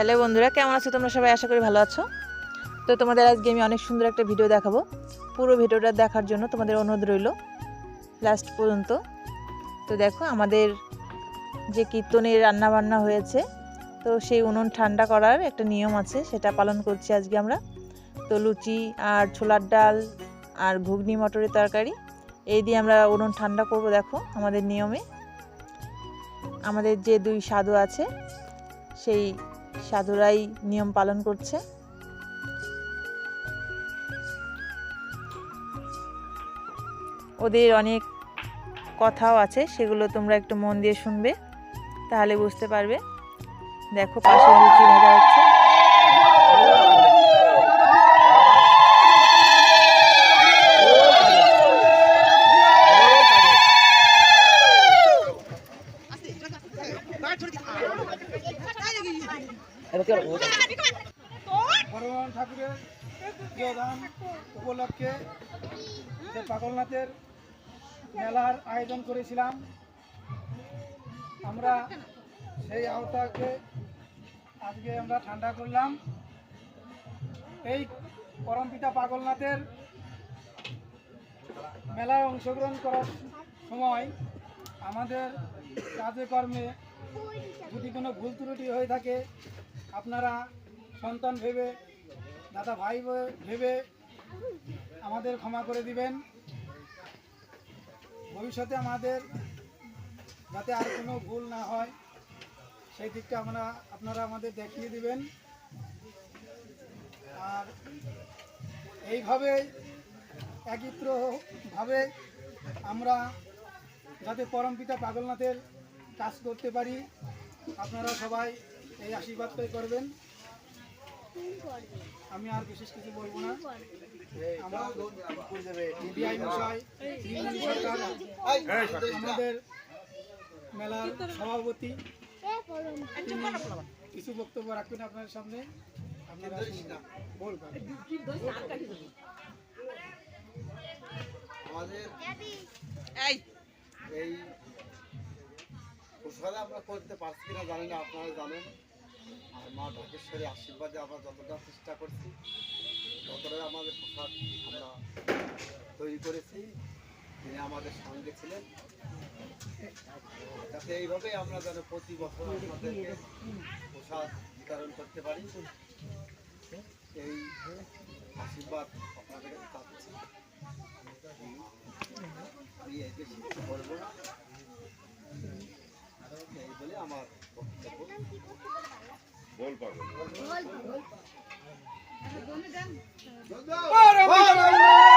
Hello বন্ধুরা, কেমন আছো তোমরা সবাই? আশা করি ভালো আছো। তো তোমাদের আজকে আমি অনেক সুন্দর একটা ভিডিও দেখাবো। পুরো ভিডিওটা দেখার জন্য তোমাদের অনুরোধ রইল লাস্ট পর্যন্ত। তো দেখো, আমাদের যে কীর্তনের রান্না বান্না হয়েছে, তো সেই উনুন ঠান্ডা করার একটা নিয়ম আছে, সেটা পালন করছি আজকে আমরা। তো লুচি আর ছোলার ডাল আর ঘুগনি, মটরের তরকারি, এই দিয়ে আমরা উনুন ঠান্ডা করব, দেখো, আমাদের নিয়মে। আমাদের যে দুই সাধু আছে, সেই সাধুরাই নিয়ম পালন করছে। ওদের অনেক কথাও আছে, সেগুলো তোমরা একটু মন দিয়ে শুনবে, তাহলে বুঝতে পারবে। দেখো পাশে লুচি ভাজা হচ্ছে। ভগবান ঠাকুরের যোগদান উপলক্ষে পাগলনাথের মেলার আয়োজন করেছিলাম, আমরা সেই আওতাকে আজকে আমরা ঠান্ডা করলাম। এই পরমপিতা পাগলনাথের মেলায় অংশগ্রহণ করার সময় আমাদের কাজে কর্মে যদি কোনো ভুল ত্রুটি হয়ে থাকে, আপনারা সন্তান ভেবে, দাদা ভাই ভেবে আমাদের ক্ষমা করে দিবেন। ভবিষ্যতে আমাদের যাতে আর কোনো ভুল না হয়, সেই দিকটা আমরা, আপনারা আমাদের দেখিয়ে দিবেন। আর এইভাবে, একত্রভাবে আমরা যাতে পরমপিতা পাগলনাথের কাজ করতে পারি। আপনারা সবাই এই আশীর্বাদ করে করবেন। আমি আর বিশেষ কিছু বলব না। আমাদের মেলার সভাপতি। কিছু বক্তব্য রাখবেন আপনার সামনে? আপনারা বলবেন আমাদের এই প্রসাদে আমরা করতে পারছি কিনা জানি না, আপনারা জানেন। আর মা ঢাকেশ্বরী আশীর্বাদে আমরা যতটা চেষ্টা করছি ততটা আমাদের প্রসাদ আমরা তৈরি করেছি। তিনি আমাদের সঙ্গে ছিলেন। যাতে এইভাবেই আমরা যেন প্রতি বছর আপনাদেরকে প্রসাদ বিতরণ করতে পারি। এই আশীর্বাদ আপনাদের কাছে। আমি এই বেশি বলব না এই বলে আমার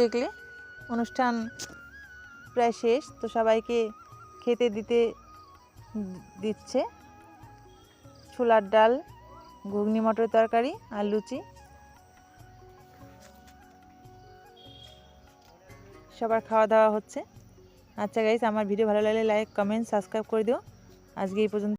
দেখলে অনুষ্ঠান প্রায় শেষ, তো সবাইকে খেতে দিতে দিচ্ছে। ছোলার ডাল, ঘুগনি, মটর তরকারি আর লুচি। সবার খাওয়া দাওয়া হচ্ছে। আচ্ছা গাইস আমার ভিডিও ভালো লাগলে লাইক কমেন্ট সাবস্ক্রাইব করে দিও। আজকে এই পর্যন্ত